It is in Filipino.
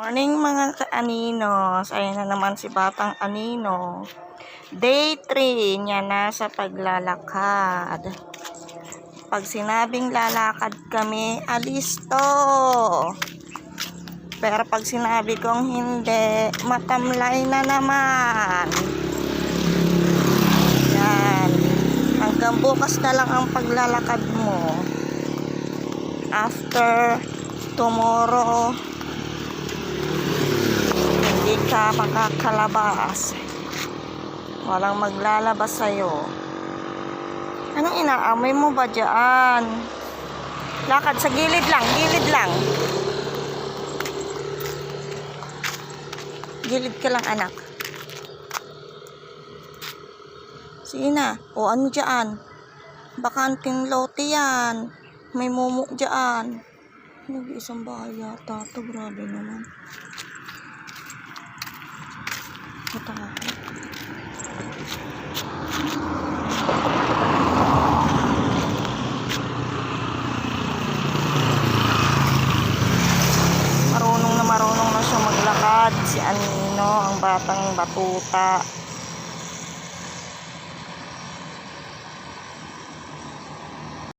Morning mga ka-aninos. Ayan na naman si Batang Anino. Day 3 niya na sa paglalakad. Pag sinabing lalakad kami, alis to. Pero pag sinabi kong hindi, matamlay na naman. Yan. Hanggang bukas na lang ang paglalakad mo. After tomorrow, ka makakalabas. Walang maglalabas sa'yo. Anong inaamoy mo ba dyan? Lakad sa gilid lang, gilid lang. Gilid ka lang, anak. Sige na. O ano dyan? Bakanting lote yan. May mumu dyan. Nag-isang bahay yata ito. Grabe naman. Si Anino, ang batang batuta.